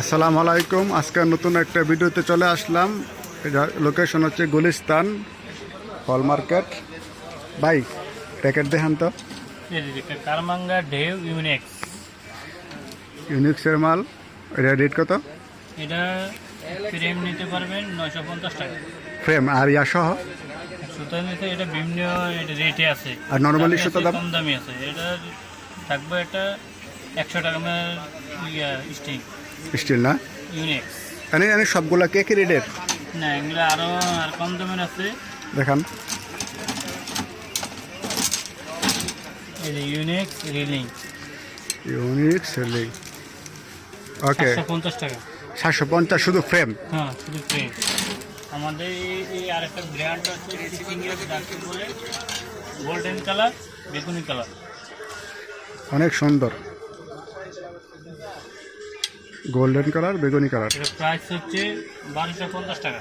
আসসালামু আলাইকুম। আজকে নতুন একটা ভিডিওতে চলে আসলাম। লোকেশন হচ্ছে গুলিস্তান হল মার্কেট। ভাই প্যাকেট দেখান তো। কারমাঙ্গা ঢেউ ইউনিক্স। ইউনিক্সের মাল। এটা রেট কত? এটা ফ্রেম নিতে পারবেন নয়শো পঞ্চাশ টাকা। ফ্রেম আর ইয়া সহ? সুতা নিতে এটা বিভিন্ন রেটে আছে। আর দামি সুতা দাম? কম দামি আছে। এটা থাকবে এটা একশো টাকা স্টিক স্টিল না? ইউনিক্স এনে এনে সবগুলা কে কি রেটের? না এগুলো আরও আর কম দামের আছে। দেখান। এই ইউনিক্স রিলিং ইউনিক্স সেলিং ওকে পঞ্চাশ টাকা। সাতশো পঞ্চাশ শুধু ফ্রেম হ্যাঁ শুধু ফ্রেম আমাদের এই আরেকটা ব্র্যান্ড আছে গোল্ডেন কালার বেগুনি কালার অনেক সুন্দর। গোল্ডেন কালার বেগুনি কালার। এটা প্রাইস হচ্ছে বারোশো পঞ্চাশ টাকা।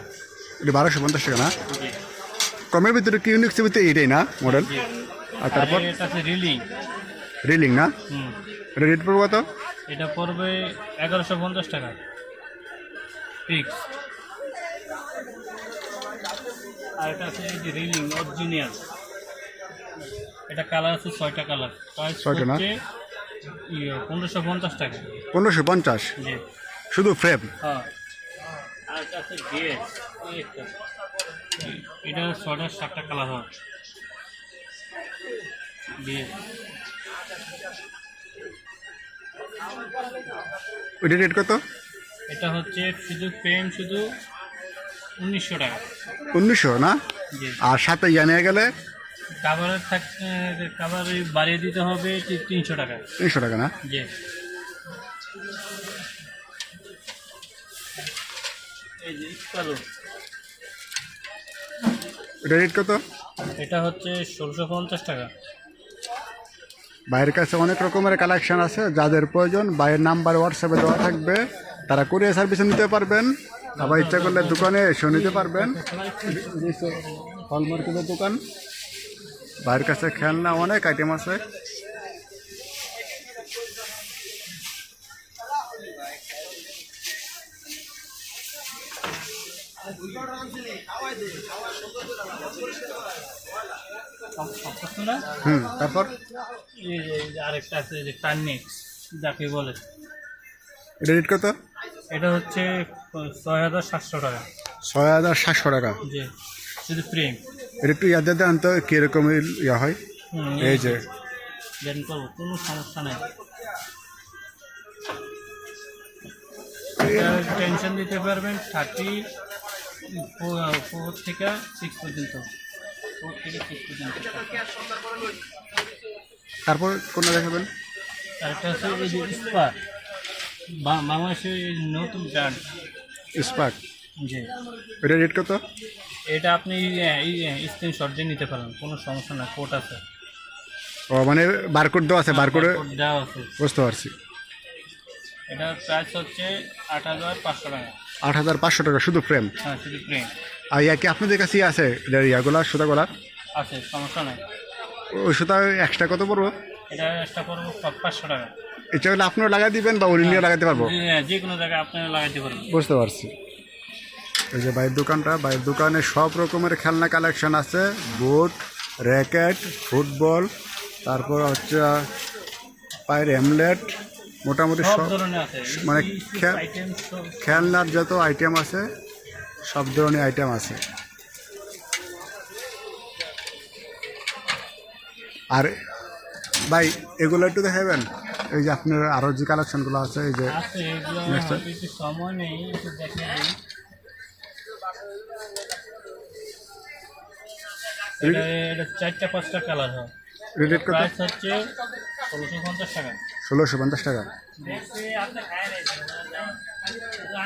এটা বারোশো পঞ্চাশ টাকা না? কমের ভিতরে কি ইউনিক্সের ভিতরে এইটাই না মডেল আর তারপর? রিলিং। রিলিং না? এটা রেট পড়ব কত? এটা পড়বে এগারোশো পঞ্চাশ টাকা। ফিক্স আর এটা আছে এই যে রিলিং অরিজিনাল এটা কালার আছে ছয়টা কালার প্রাইস ছয়টা না? ইয়ে পনেরোশো পঞ্চাশ টাকা। পনেরোশো পঞ্চাশ? শুধু ফ্রেম হ্যাঁ। আর এটা সাতটা কালার হয়। ওইটা রেট কত? এটা হচ্ছে শুধু পেন শুধু উনিশশো টাকা। উনিশশো না? আর সাথে ইয়া নিয়ে গেলে? কাভারের থাক কাভার বাড়িয়ে দিতে হবে তিনশো টাকা। তিনশো টাকা না? জি। রেট কত? এটা হচ্ছে ষোলোশো পঞ্চাশ টাকা। বাইরের কাছে অনেক রকমের কালেকশন আছে যাদের প্রয়োজন বাইরের নাম্বার হোয়াটসঅ্যাপে দেওয়া থাকবে তারা কুরিয়ার সার্ভিস নিতে পারবেন আবার ইচ্ছা করলে দোকানে এসেও নিতে পারবেন। দোকান। বাইরের কাছে খেলনা অনেক আইটেম আছে। হুম তারপর? এই যে আরেকটা আছে এই যে যাকে বলে এটা রেট কত? এটা হচ্ছে ছয় হাজার সাতশো টাকা। ছয় হাজার সাতশো টাকা। জি শুধু প্রেম এটা একটু ইয়াদের দেন তো কীরকম ইয়া হয়? এই যে। কোনো সমস্যা নেই। টেনশন দিতে পারবেন থার্টি ফোর থেকে সিক্স পর্যন্ত। ফোর থেকে সিক্স পর্যন্ত। তারপর কোনটা দেখাবেন? আরেকটা হচ্ছে এই যে স্পার বাংলাদেশের নতুন ব্র্যান্ড। স্পার্ক। জি। এটা রেট কত? এটা আপনি স্ক্রিনশট দিয়ে নিতে পারেন কোনো সমস্যা না কোড আছে। ও মানে বারকোড দেওয়া আছে বারকোডে Barcode দেওয়া আছে। বুঝতে পারছি। এটার প্রাইস হচ্ছে আট হাজার পাঁচশো টাকা। আট হাজার পাঁচশো টাকা শুধু ফ্রেম হ্যাঁ শুধু প্রিন্ট আর ইয়া কি আপনাদের কাছেই আছে এটার ইয়াগুলা সুতাগুলা? আছে সমস্যা নাই। ওই সুতা এক্সট্রা কত পড়ব? এটা একটা করব পা- পাঁচশো টাকা। ইচ্ছা করলে আপনারা লাগাই দিবেন বা উনি নিয়ে লাগাতে পারব? যে- যে কোনো জায়গায় আপনারা লাগাইতে পারবেন। বুঝতে পারছি। এই যে বাইরের দোকানটা বাইর দোকানে সব রকমের খেলনা কালেকশন আছে। বুট র্যাকেট ফুটবল তারপর হচ্ছে পায়ের এমলেট মোটামুটি সব সব ধরনের আছে। মানে খেলনার যত আইটেম আছে সব ধরনের আইটেম আছে। আর ভাই এগুলো একটু দেখাবেন? এই যে আপনার আরও যে কালেকশনগুলো আছে এই যে সময় নেই এটা এটা চারটা পাঁচটা কালার হয়। রেট কত প্রাইস হচ্ছে ষোলোশো পঞ্চাশ টাকা। ষোলোশো পঞ্চাশ টাকা।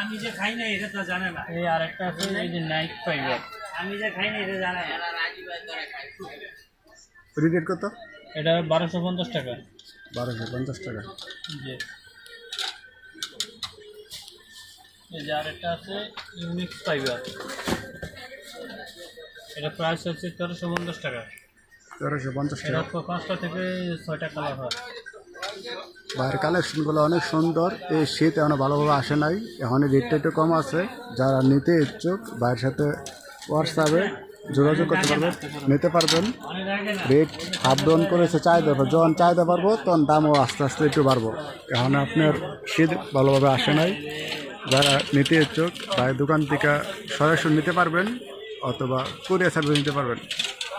আমি যে খাই না এটা তো জানে না। এই আরেকটা আছে এই যে নাইট ফাইবার আমি যে খাই না এটা জানে না। রেট কত এটা বারোশো পঞ্চাশ টাকা। বারোশো পঞ্চাশ টাকা। জি। এই যে আরেকটা আছে ইউনিক ফাইবার এটা প্রাইস হচ্ছে তেরোশো পঞ্চাশ টাকা। তেরোশো পঞ্চাশ টাকা। পাঁচটা থেকে ছয়টা কালার হয়। বাইরের কালেকশনগুলো অনেক সুন্দর। এই শীত এখনও ভালোভাবে আসে নাই। এখন রেটটা একটু কম আছে। যারা নিতে ইচ্ছুক বাইরের সাথে হোয়াটসঅ্যাপে যোগাযোগ করতে পারবেন নিতে পারবেন। রেট আপ ডাউন করেছে চাহিদা। যখন চাহিদা পারব তখন দামও আস্তে আস্তে একটু বাড়বো। এখন আপনার শীত ভালোভাবে আসে নাই। যারা নিতে ইচ্ছুক তাই দোকান থেকে সরাসরি নিতে পারবেন অথবা কুরিয়ার সার্ভিস নিতে পারবেন।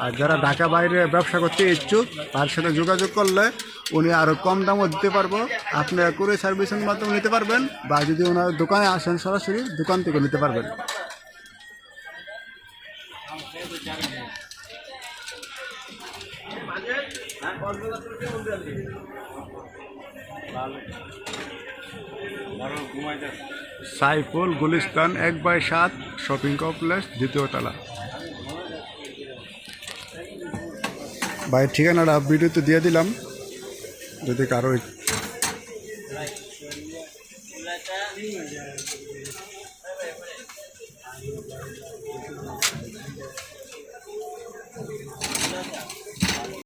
আর যারা ঢাকা বাইরে ব্যবসা করতে ইচ্ছুক, তার সাথে যোগাযোগ করলে উনি আরও কম দামও দিতে পারব। আপনি কুরিয়ার সার্ভিসের মাধ্যমে নিতে পারবেন বা যদি ওনার দোকানে আসেন সরাসরি দোকান থেকে নিতে পারবেন। সাইফুল, গুলিস্তান, এক বাই সাত, শপিং কমপ্লেক্স, দ্বিতীয় তালা ভাই, ঠিকানাটা ভিডিওতে দিয়ে দিলাম যদি কারও